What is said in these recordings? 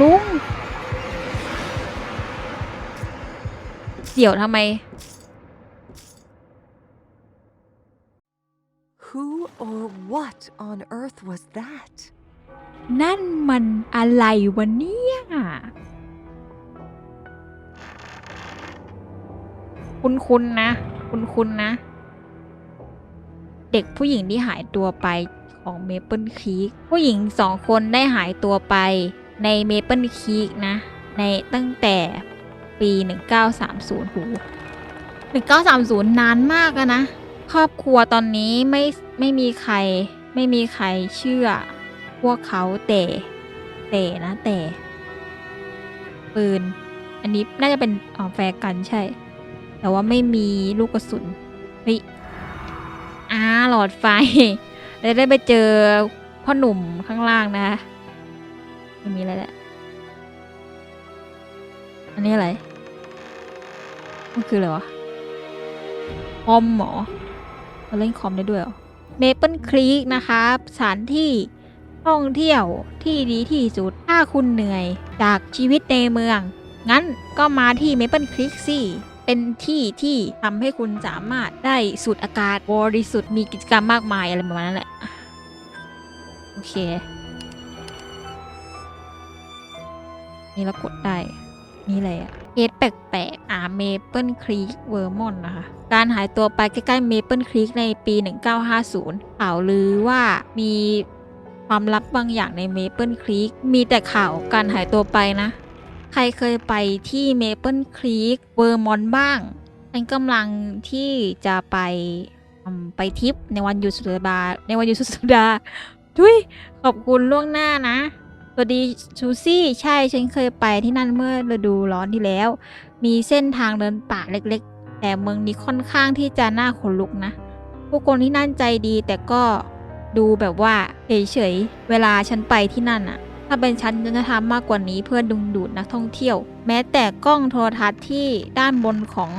ลุง เดี๋ยวทำไม Who or what on earth was that? นั่นมันอะไรวะเนี่ยคุณคุณนะ คุณคุณนะ เด็กผู้หญิงที่หายตัวไปของเมเปิลคีกผู้หญิงสองคนได้หายตัวไป ในเมเปิลคีกนะ ในตั้งแต่ปี 1930หู1930 นานมากนะ ครอบครัวตอนนี้ไม่ไม่มีใครไม่มีใครเชื่อ พวกเขาแต่แต่นะแต่ปืน อันนี้น่าจะเป็นอ๋อแฟร์กันใช่ แต่ว่าไม่มีลูกกระสุนเฮ้ยอ่าหลอดไฟแล้ได้ไปเจอพ่อหนุ่มข้างล่างนะคะ ไม่มีอะไรแหละอันนี้อะไร มันคืออะไรวะ คอมหมอเราเล่นคอมได้ด้วยเหรอเมเปิลครีกนะคะสถานที่ท่องเที่ยวที่ดีที่สุด ถ้าคุณเหนื่อยจากชีวิตในเมือง งั้นก็มาที่เมเปิลครีกสิเป็นที่ที่ทำให้คุณสามารถได้สูดอากาศบริสุทธิ์มีกิจกรรมมากมายอะไรประมาณนั้นแหละ โอเค นี่เรากดได้ นี่อะไรอะเอสแปลกๆ อ่าเมเปิลครีกเวอร์มอนนะคะ การหายตัวไปใกล้ๆเมเปิลครีกในปี 1950 ข่าวลือว่ามีความลับบางอย่างในเมเปิลครีกมีแต่ข่าวการหายตัวไปนะ ใครเคยไปที่เมเปิลครีกเวอร์มอนบ้างฉันกำลังที่จะไปไปทริปในวันหยุดสุดสัปดาห์ในวันหยุดสุดสัปดาห์ทุยขอบคุณล่วงหน้านะ วัสดีชูซี่ ใช่ฉันเคยไปที่นั่นเมื่อฤดูร้อนที่แล้ว มีเส้นทางเดินป่าเล็กๆ แต่เมืองนี้ค่อนข้างที่จะน่าขนลุกนะ ผู้คนที่นั่นใจดีแต่ก็ดูแบบว่าเฉยๆ เวลาฉันไปที่นั่นอะถ้าเป็นฉันฉันจะทำมากกว่านี้เพื่อดึงดูดนักท่องเที่ยว แม้แต่กล้องโทรทัศน์ที่ด้านบนของ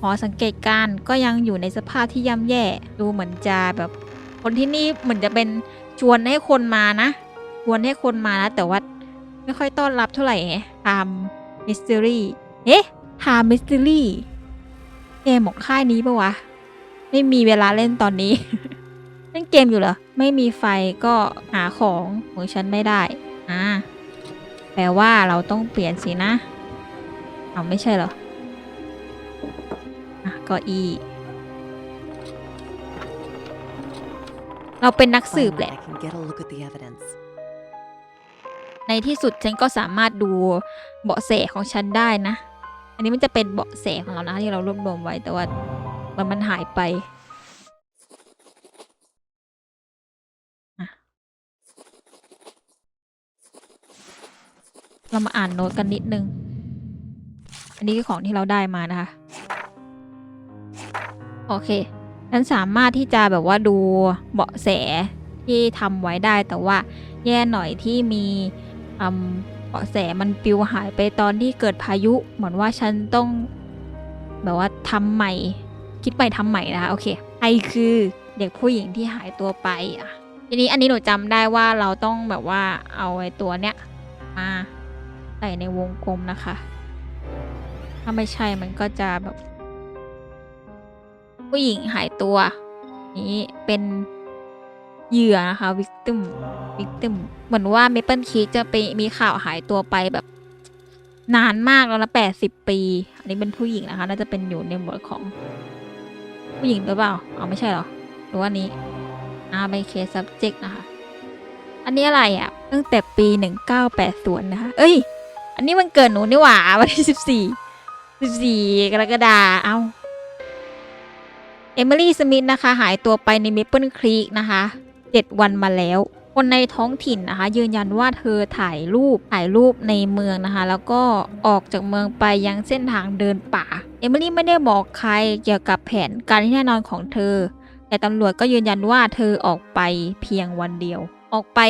หอสังเกตการก็ยังอยู่ในสภาพที่ย่ำแย่ ดูเหมือนจะแบบ คนที่นี่เหมือนจะเป็นชวนให้คนมานะ วนให้คนมานะแต่ว่าไม่ค่อยต้อนรับเท่าไหร่ไทม์มิส t ต r รี่เอ๊ะไทม์มิส t ต r รี่เกมของค่ายนี้ปะวะ ไม่มีเวลาเล่นตอนนี้ เล่นเกมอยู่เหรอ ไม่มีไฟก็หาของของฉันไม่ได้ อ่า แปลว่าเราต้องเปลี่ยนสินะเอาไม่ใช่เหรอ อะก็อีเราเป็นนักสืบแหละ ในที่สุดฉันก็สามารถดูเบาะแสของฉันได้นะ อันนี้มันจะเป็นเบาะแสของเรานะที่เรารวบรวมไว้แต่ว่ามันมันหายไปเรามาอ่านโน้ตกันนิดนึง อันนี้คือของที่เราได้มานะคะ โอเคฉันสามารถที่จะแบบว่าดูเบาะแสที่ทำไว้ได้แต่ว่าแย่หน่อยที่มี อืมเบาะแสมันปิวหายไปตอนที่เกิดพายุ เหมือนว่าฉันต้องแบบว่าทำใหม่ คิดใหม่ทำใหม่นะคะโอเคใครคือเด็กผู้หญิงที่หายตัวไปอะทีนี้อันนี้หนูจำได้ว่าเราต้องแบบว่าเอาไอ้ตัวเนี้ยมาใส่ในวงกลมนะคะ ถ้าไม่ใช่มันก็จะแบบ ผู้หญิงหายตัว นี้เป็น เหยื่อนะคะ victim victim เหมือนว่า Maple Creek จะไปมีข่าวหายตัวไปแบบ นานมากแล้วนะแปดสิบปี อันนี้เป็นผู้หญิงนะคะ น่าจะเป็นอยู่ในหมวดของ ผู้หญิงหรือเปล่าเอ๋อไม่ใช่หรอหรือว่านี้อ่าเป็น case subject นะคะ อันนี้อะไรอะ่ะตั้งแต่ปี1980นนะคะเอ้ย อันนี้มันเกิดหนูนี่หว่าวันที่14 14กรกฎาเอาเอมิลี่สมิธนะคะ หายตัวไปในเมเปิลครีกนะคะ เจ็ดวันมาแล้ว คนในท้องถิ่นนะคะ ยืนยันว่าเธอถ่ายรูปถ่ายรูปในเมืองนะคะ แล้วก็ออกจากเมืองไปยังเส้นทางเดินป่า เอมิลี่ไม่ได้บอกใครเกี่ยวกับแผนการที่แน่นอนของเธอ แต่ตำรวจก็ยืนยันว่าเธอออกไปเพียงวันเดียว ออกไป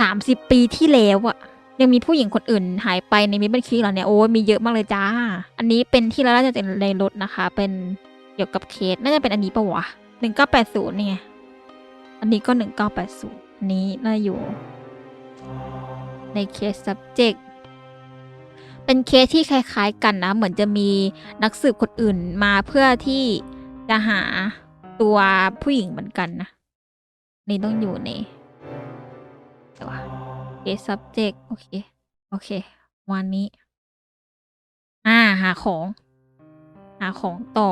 30 ปีที่แล้วอะยังมีผู้หญิงคนอื่นหายไปในมิเปิลครีกเหรอเนี่ยโอ้มีเยอะมากเลยจ้า อันนี้เป็นที่เราได้จากในรถนะคะ เป็นเกี่ยวกับเคสน่าจะเป็นอันนี้ปะวะหนึ่งเก้าแปดศูนย์นี่ไง อันนี้ก็หนึ่งเก้าแปดศูนย์อันนี้น่าอยู่ในเคส subject เป็นเคสที่คล้ายๆกันนะ เหมือนจะมีนักสืบคนอื่นมาเพื่อที่จะหาตัวผู้หญิงเหมือนกันนะ นี่ต้องอยู่ในเดี๋ยวเคส subject โอเค โอเค วันนี้ อ่า หาของ หาของต่อ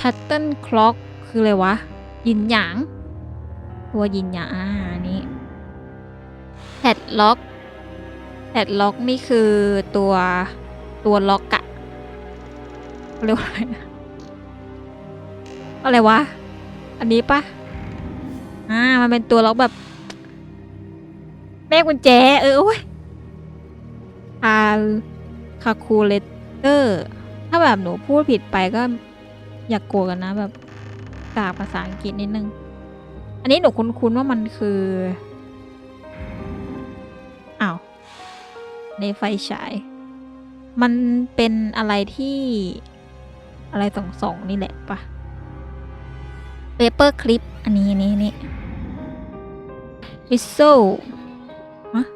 shuttle clock คืออะไรวะ ยินหยาง ตัวยินหยางอ่านี้แพดล็อกแพดล็อกนี่คือตัวตัวล็อกอะเรียกว่าอะไรนะอะไรวะ อันนี้ปะอ่า มันเป็นตัวล็อกแบบ แม่กุญแจ เออโอ้ยคาคาคูเลเตอร์ ถ้าแบบหนูพูดผิดไปก็ อย่ากโกรธกันนะแบบ กากภาษาอังกฤษนิดนึง อันนี้หนูคุ้นๆว่ามันคืออ้าวในไฟฉาย มันเป็นอะไรที่อะไรสองสองนี่แหละปะเปเปอร์คลิป อันนี้อันนี้อันนี้วิสโซฮะ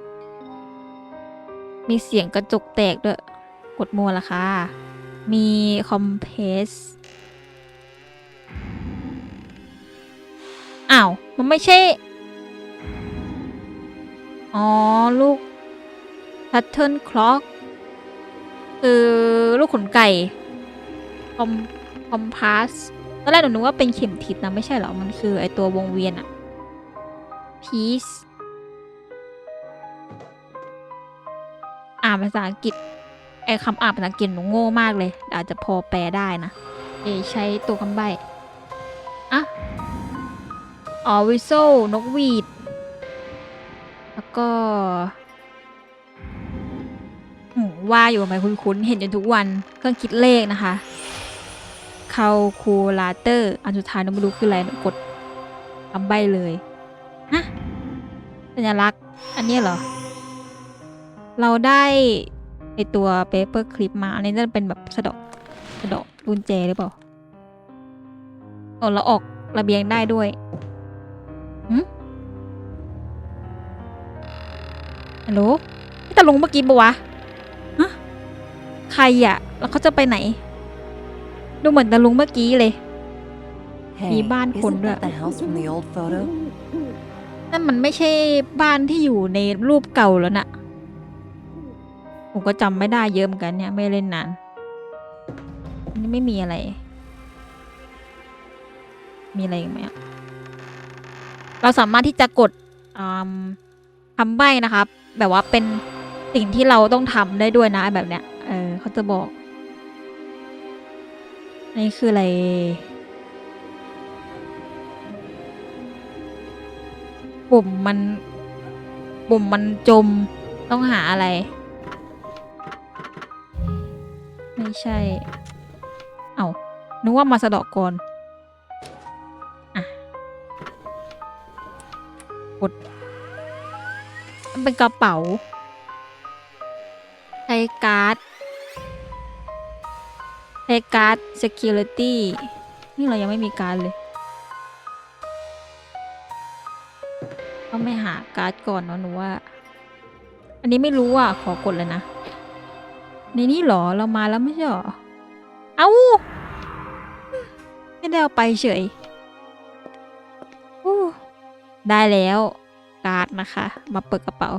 มีเสียงกระจกแตกด้วย กดมัวละค่ะมีคอมเพส อ้าว มันไม่ใช่ อ๋อ ลูก Pattern Clock คือลูกขนไก่ คอม คอมพาส ตอนแรกหนูนึกว่าเป็นเข็มทิศนะ ไม่ใช่เหรอ มันคือไอตัววงเวียนอะ Piece อ่านภาษาอังกฤษไอคำอ่านภาษาอังกฤษหนูโง่มากเลย อาจจะพอแปลได้นะ เอใช้ตัวคำใบ้อะ อ๋อวิโซนกหวีด แล้วก็ว่าอยู่ไหมคุ้นๆ เห็นจนทุกวัน เครื่องคิดเลขนะคะคาคูลาเตอร์ อันสุดท้ายหนูไม่รู้คืออะไรกดคำใบเลยฮะสัญลักษณ์ อันนี้เหรอ เราได้ไอตัวเปเปอร์คลิปมา อันนี้จะเป็นแบบสะดอกสะดอกกุญแจหรือเปล่าโอ้เราออกระเบียงได้ด้วย ฮัลโหลพี่ตาลงเมื่อกี้ปะวะฮะใครอะแล้วเขาจะไปไหน ดูเหมือนตาลุงเมื่อกี้เลย Hey, Di ban isn't khốn that ạ. the house from the old photo? นั่นมันไม่ใช่บ้านที่อยู่ในรูปเก่าแล้วน่ะ ผมก็จำไม่ได้เยอะเหมือนกันเนี่ย ไม่เล่นนานอันนี่ไม่มีอะไร มีอะไรอีกไหมอะเราสามารถที่จะกดอืมคำใบ้นะครับ แบบว่าเป็นสิ่งที่เราต้องทำได้ด้วยนะแบบเนี้ย เออเขาจะบอก นี่คืออะไร ปุ่มมัน ปุ่มมันจม ต้องหาอะไร ไม่ใช่ เอา้านึกว่ามาสะเดอกก่อน อะ กด เป็นกระเป๋า ใช้การ์ด ใช้การ์ด security นี่เรายังไม่มีการ์ดเลยต้องไปหาการ์ดก่อนเนอะหนูว่า อันนี้ไม่รู้อะ ขอกดเลยนะ ในนี้หรอ เรามาแล้วไม่ใช่หรอ เอา้า ไม่ได้เอาไปเฉยได้แล้ว การ์ดนะคะ มาเปิดกระเป๋า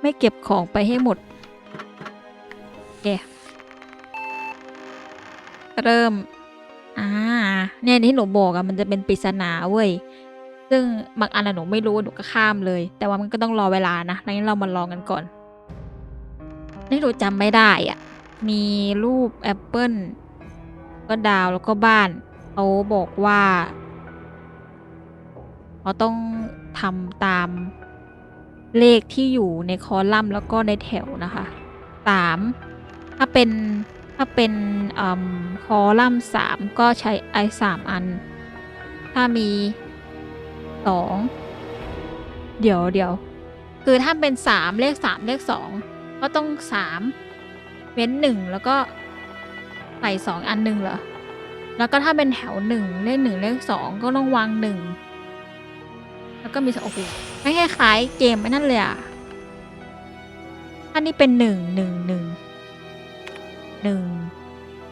ไม่เก็บของไปให้หมดโอเคเริ่ม อ่า เนี่ยที่หนูบอกอะมันจะเป็นปริศนาเว้ย ซึ่งบางอันหนูไม่รู้หนูก็ข้ามเลย แต่ว่ามันก็ต้องรอเวลานะงั้นเรามาลองกันก่อน นี่หนูจำไม่ได้อะมีรูปแอปเปิลก็ดาวแล้วก็บ้าน เขาบอกว่าเขาต้องทำตามเลขที่อยู่ในคอลัมน์แล้วก็ในแถวนะคะสามถ้าเป็นถ้าเป็นอคอลัมน์สามก็ใช้ไอสามอัน ถ้ามีสองเดี๋ยวเดี๋ยวคือถ้าเป็นสามเลขสามเลขสองก็ต้องสามเว้นหนึ่งแล้วก็ใส่สองอันหนึ่งเหรอ แล้วก็ถ้าเป็นแถวหนึ่งเลขหนึ่งเลขสองก็ต้องวางหนึ่งแล้วก็มีสองโอ้โหไม่คล้ายๆเกมไอ้นั่นเลยอะอันนี้เป็นหนึ่งหนึ่งหนึ่งหนึ่ง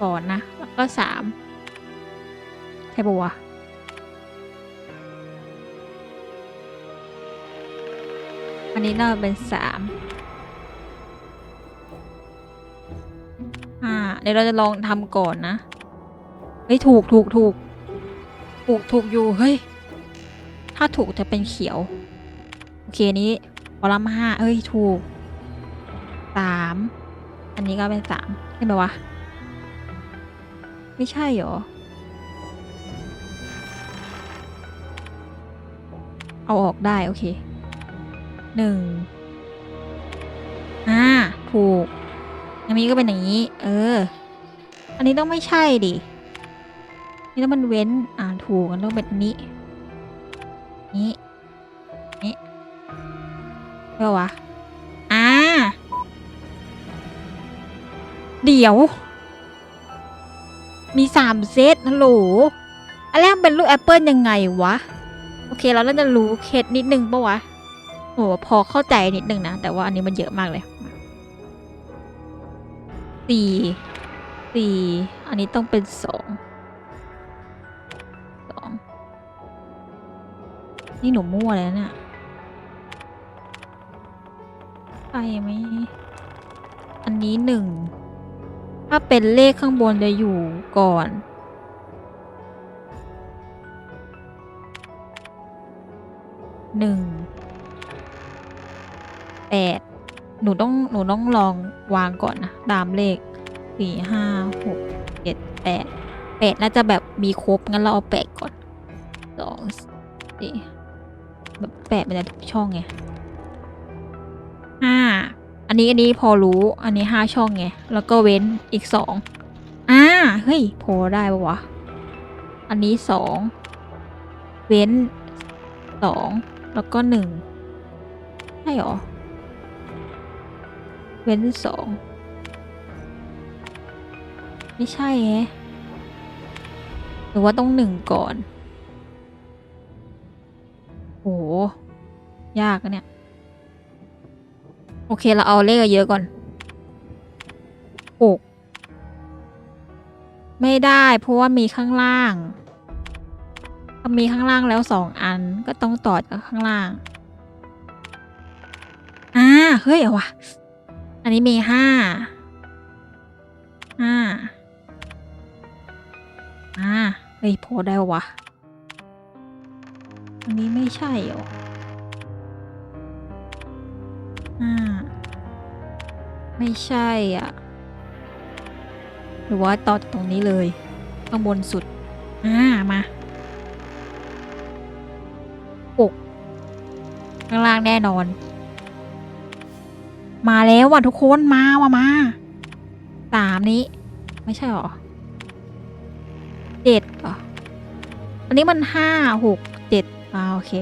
ก่อนนะ แล้วก็สามใช่ปะวะอันนี้น่าจะเป็นสามอ่า เดี๋ยวเราจะลองทำก่อนนะ เฮ้ยถูกถูกถูกถูกถูกอยู่เฮ้ย ถ้าถูกจะเป็นเขียว โอเคนี้คอลัมน์ห้าเอ้ยถูกสามอันนี้ก็เป็นสามใช่ไหมวะ ไม่ใช่เหรอ เอาออกได้ โอเคหนึ่งอ่าถูก อันนี้ก็เป็นอย่างนี้ เออ อันนี้ต้องไม่ใช่ดิ นี่ต้องมันเว้น อ่าถูกมันต้องเป็นนี้ นี้ นี้เพื่อวะ อ่า เดี๋ยว มีสามเซตฮัลโหลอันแรกเป็นลูกแอปเปิลยังไงวะ โอเค เราน่าจะรู้เคสนิดนึงปะวะโหพอเข้าใจนิดนึงนะ แต่ว่าอันนี้มันเยอะมากเลยสี่สี่อันนี้ต้องเป็นสอง นี่หนูมั่วแล้วเนี่ยใช่ไหมอันนี้หนึ่ง ถ้าเป็นเลขข้างบนจะอยู่ก่อน หนึ่ง แปด หนูต้อง หนูต้องลองวางก่อนนะ ตามเลขสี่ห้าหกเจ็ดแปดแปดน่าจะแบบมีครบ งั้นเราเอาแปดก่อนสองสี่ แบบแปดมันจะทุกช่องไงห้าอันนี้อันนี้พอรู้อันนี้ห้าช่องไงแล้วก็เว้นอีกสองอ่าเฮ้ยพอได้ปะวะอันนี้สองเว้นสองแล้วก็หนึ่งใช่หรอ เว้นสองไม่ใช่แฮะหรือว่าต้องหนึ่งก่อน ยากอะเนี่ย โอเคเราเอาเลขเยอะก่อนหกไม่ได้เพราะว่ามีข้างล่าง มีข้างล่างแล้วสองอันก็ต้องต่อจากข้างล่างอ่าเฮ้ยเอาวะอันนี้มีห้าห้าอ่าเฮ้ยพอได้วะอันนี้ไม่ใช่หรอ อ่าไม่ใช่อะ หรือว่าต่อจากตรงนี้เลย ข้างบนสุด อ่า มาหกข้างล่างแน่นอน มาแล้วว่ะทุกคนมาว่ะมาสามนี้ ไม่ใช่หรอเจ็ดเหรออันนี้มันห้าหกเจ็ดอ่าโอเค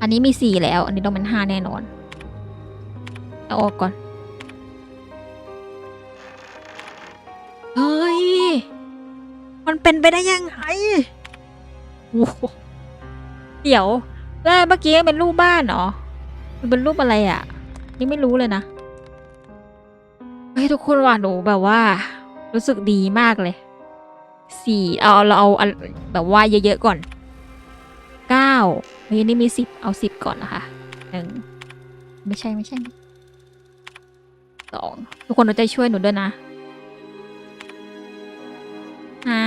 อันนี้มีสี่แล้ว อันนี้ต้องเป็นห้าแน่นอน เอาออกก่อน เฮ้ย มันเป็นไปได้ยังไงโอ้เดี๋ยวแล้วเมื่อกี้เป็นรูปบ้านเหรอมันเป็นรูปอะไรอะ่ะ นี่ไม่รู้เลยนะ เฮ้ยทุกคนว่าหนูแบบว่า รู้สึกดีมากเลย สี่เอาเราเอาแบบว่าเยอะๆก่อนเก้าเฮ้ยนี่มีสิบเอาสิบก่อนนะคะหนึ่งไม่ใช่ไม่ใช่ สองทุกคนเราจะช่วยหนูด้วยนะห้า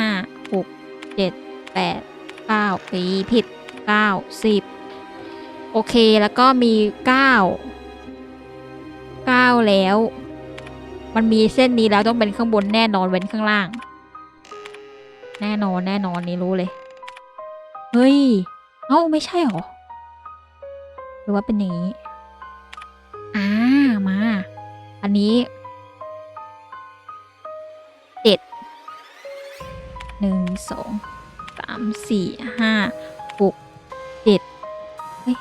หกเจ็ดแปดเก้าปีผิดเก้าสิบโอเคแล้วก็มีเก้าเก้าแล้ว มันมีเส้นนี้แล้วต้องเป็นข้างบนแน่นอนเว้นข้างล่าง แน่นอนแน่นอนนี่รู้เลย เฮ้ย เอ้าไม่ใช่หรอ หรือว่าเป็นอย่างนี้ นี้เจ็ดหนึ่งสองสามสี่ห้าหกเจ็ดเฮ้ย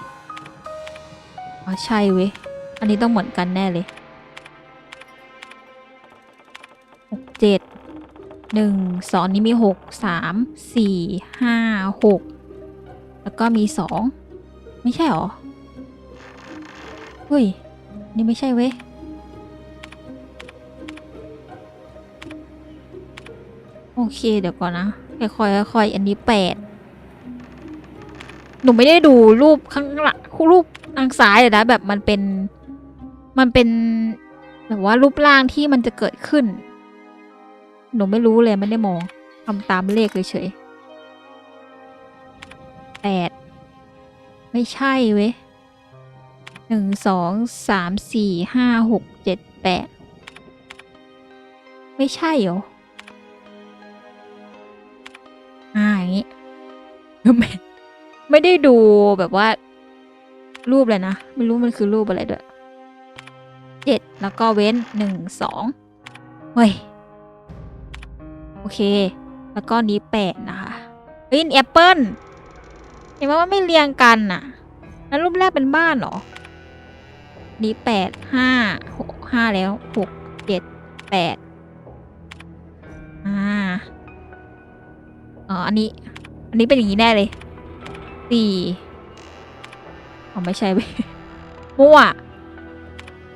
อ๋อใช่เว้ย อันนี้ต้องเหมือนกันแน่เลยหกเจ็ดหนึ่งสองนนี้มีหกสามสี่ห้าหกแล้วก็มีสองไม่ใช่หรอ เฮ้ย นี่ไม่ใช่เว้ย เคเดี๋ยวก่อนนะค่อยๆค่อยๆอันนี้แปดหนูไม่ได้ดูรูปข้างหลังรูปทางซ้ายเลยนะแบบมันเป็นมันเป็นแบบว่ารูปร่างที่มันจะเกิดขึ้น หนูไม่รู้เลยไม่ได้มองทำตามเลขเลยเฉยแปดไม่ใช่เว้ยหนึ่งสองสามสี่ห้าหกเจ็ดแปดไม่ใช่เหรอ ไม่ได้ดูแบบว่า รูปเลยนะ ไม่รู้มันคือรูปอะไรด้วยเจ็ดแล้วก็เว้นหนึ่งสองเฮ้ย โอเค แล้วก็นี้แปดนะคะเฮ้ยแอปเปิลเห็นไหมว่าไม่เรียงกันน่ะแล้วรูปแรกเป็นบ้านเหรอ นี้แปดห้าหกห้าแล้วหกเจ็ดแปดอ่าอ๋ออันนี้ อันนี้เป็นอย่างนี้แน่เลย สี่อ๋อไม่ใช่เว้ยมั่ว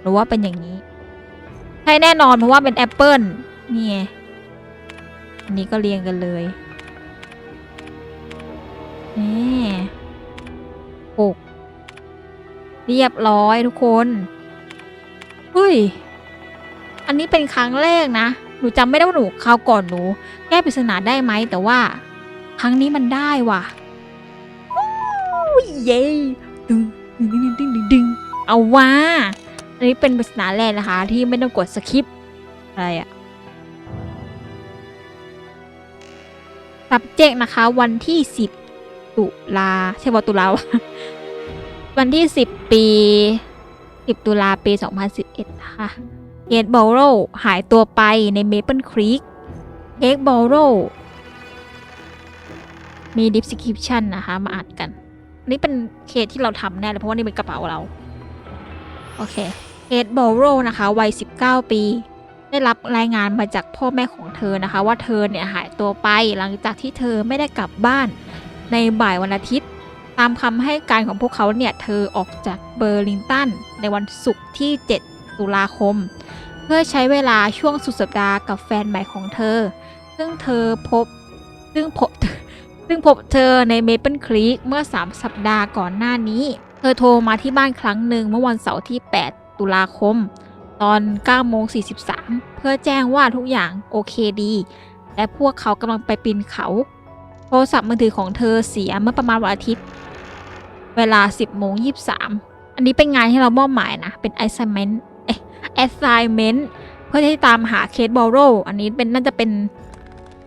หรือว่าเป็นอย่างนี้ ใช่แน่นอนเพราะว่าเป็นแอปเปิลนี่ไงอันนี้ก็เรียงกันเลยนี่หกเรียบร้อยทุกคนเฮ้ย อันนี้เป็นครั้งแรกนะ หนูจำไม่ได้ว่าหนูคราวก่อนหนู แก้ปริศนาได้ไหม แต่ว่า ครั้งนี้มันได้ว่ะ เย้ดึงดึงดึงดึงดึงดึงเอาว่าอันนี้เป็นปริศนาแรกนะคะ ที่ไม่ต้องกดสคริปอะไรอะ subject นะคะ วันที่ 10 ตุลาใช่ป่ะตุลาวะวันที่ 10 ปี 10 ตุลาปี 2011 นะคะเกตบอลโรหายตัวไปในเมเปิลครีกเค้กบอลโรมี description นะคะ มาอ่านกัน นนี้เป็นเคสที่เราทำแน่เลยเพราะว่านี่เป็นกระเป๋าเรา โอเคเกตบอโรนะคะวัย 19 ปี ได้รับรายงานมาจากพ่อแม่ของเธอนะคะ ว่าเธอเนี่ยหายตัวไปหลังจากที่เธอไม่ได้กลับบ้านในบ่ายวันอาทิตย์ ตามคำให้การของพวกเขาเนี่ย เธอออกจากเบอร์ลิงตันในวันศุกร์ที่ 7 ตุลาคม เพื่อใช้เวลาช่วงสุดสัปดาห์กับแฟนใหม่ของเธอ ซึ่งเธอพบซึ่งพบ ซึ่งพบเธอในเมเปิลครีกเมื่อ 3 สัปดาห์ก่อนหน้านี้ เธอโทรมาที่บ้านครั้งหนึ่งเมื่อวันเสาร์ที่ 8 ตุลาคม ตอน9โมง43 เพื่อแจ้งว่าทุกอย่างโอเคดี และพวกเขากำลังไปปีนเขา โทรศัพท์มือถือของเธอเสียเมื่อประมาณวันอาทิตย์ เวลา 10โมง23 อันนี้เป็นงานที่เรามอบหมายนะ เป็น assignment เอ๊ะ assignment เพื่อที่ตามหาเคสบอลโรอันนี้เป็นน่าจะเป็น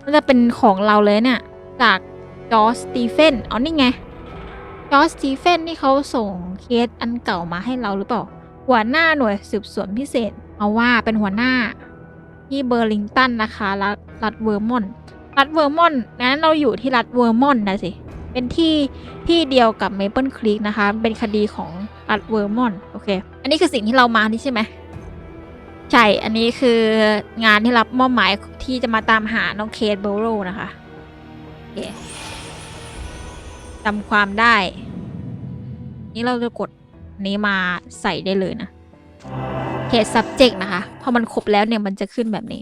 น่าจะเป็นของเราเลยเนี่ยจาก จอร์สตีเฟนอ๋อนี่ไง จอร์สตีเฟนนี่เขาส่งเคสอันเก่ามาให้เราหรือเปล่า หัวหน้าหน่วยสืบสวนพิเศษ เอาว่าเป็นหัวหน้า ที่เบอร์ลิงตันนะคะ รัฐรัฐเวอร์มอนต์รัฐเวอร์มอนต์นั้นเราอยู่ที่รัฐเวอร์มอนต์นะสิ เป็นที่ที่เดียวกับเมเปิลคลีกนะคะ เป็นคดีของรัฐเวอร์มอนต์โอเค อันนี้คือสิ่งที่เรามานี่ใช่ไหมใช่ อันนี้คืองานที่รับมอบหมายที่จะมาตามหาน้องเคทโบโรนะคะโอเค จำความได้ นี่เราจะกดนี้มาใส่ได้เลยนะเคส subject นะคะ พอมันครบแล้วเนี่ยมันจะขึ้นแบบนี้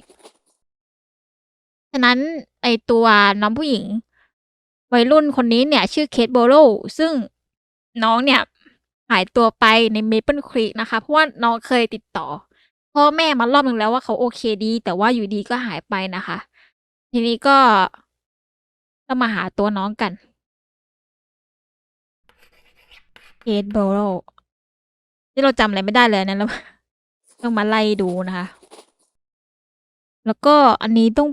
ฉะนั้นไอตัวน้องผู้หญิง วัยรุ่นคนนี้เนี่ย ชื่อเคทโบโรซึ่งน้องเนี่ยหายตัวไปในเมเปิลครีกนะคะ เพราะว่าน้องเคยติดต่อพ่อแม่มารอบนึงแล้วว่าเขาโอเคดี แต่ว่าอยู่ดีก็หายไปนะคะ ทีนี้ก็ต้องมาหาตัวน้องกัน เคทโบโรที่เราจำอะไรไม่ได้เลยนะเราต้องมาไล่ดูนะคะ แล้วก็อันนี้ต้อง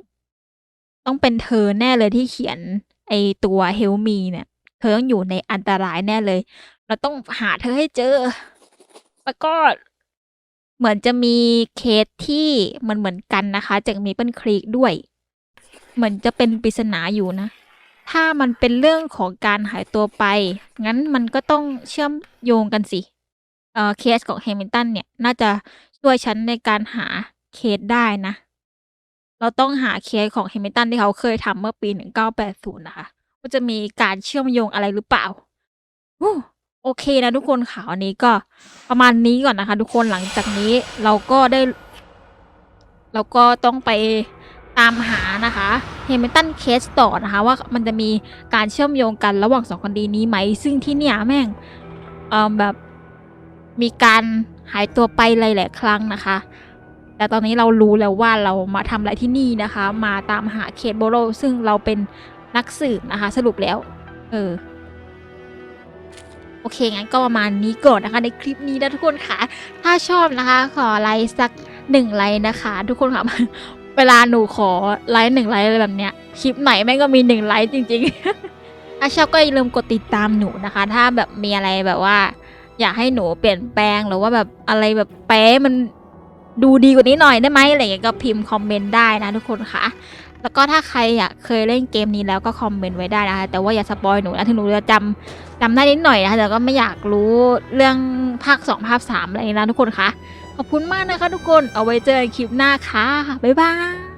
ต้องเป็นเธอแน่เลยที่เขียน ไอตัวเฮลมีเนี่ย เธอต้องอยู่ในอันตรายแน่เลย เราต้องหาเธอให้เจอ แล้วก็เหมือนจะมีเคสที่มันเหมือนกันนะคะจากมีเปิลครีกด้วย เหมือนจะเป็นปริศนาอยู่นะ ถ้ามันเป็นเรื่องของการหายตัวไป งั้นมันก็ต้องเชื่อมโยงกันสิ เอ่อ เคสของแฮมิลตันเนี่ย น่าจะช่วยฉันในการหาเคสได้นะ เราต้องหาเคสของแฮมิลตันที่เขาเคยทำเมื่อปี 1980 นะคะว่าจะมีการเชื่อมโยงอะไรหรือเปล่าโอเคนะทุกคนค่ะวันนี้ก็ประมาณนี้ก่อนนะคะ ทุกคนหลังจากนี้เราก็ได้ เราก็ต้องไป ตามหานะคะเฮมิลตันเคสต่อนะคะ ว่ามันจะมีการเชื่อมโยงกันระหว่างสองคดีนี้ไหม ซึ่งที่เนี่ยแม่งเออแบบมีการหายตัวไปหลายๆครั้งนะคะ แต่ตอนนี้เรารู้แล้วว่าเรามาทำอะไรที่นี่นะคะ มาตามหาเคสโบโลซึ่งเราเป็นนักสืบนะคะ สรุปแล้ว เออโอเค งั้นก็ประมาณนี้ก่อนนะคะ ในคลิปนี้นะทุกคนค่ะ ถ้าชอบนะคะ ขอไลค์สักหนึ่งไลค์นะคะ ทุกคนค่ะ เวลาหนูขอไลค์หนึ่งไลค์อะไรแบบเนี้ยคลิปไหนแม่งก็มีหนึ่งไลค์จริงๆถ้าชอบก็อย่าลืมกดติดตามหนูนะคะ ถ้าแบบมีอะไรแบบว่า อยากให้หนูเปลี่ยนแปลงหรือว่าแบบอะไรแบบแป๊มันดูดีกว่านี้หน่อยได้ไหมอะไรเงี้ยก็พิมพ์คอมเมนต์ได้นะทุกคนค่ะ แล้วก็ถ้าใครอยากเคยเล่นเกมนี้แล้วก็คอมเมนต์ไว้ได้นะคะ แต่ว่าอย่าสปอยหนูนะถึงหนูจะจำจำได้นิดหน่อยนะคะแต่ก็ไม่อยากรู้เรื่องภาค 2 ภาค3อะไรนะทุกคนคะ ขอบคุณมากนะคะทุกคนเอาไว้เจอกันคลิปหน้าค่ะ บ๊ายบาย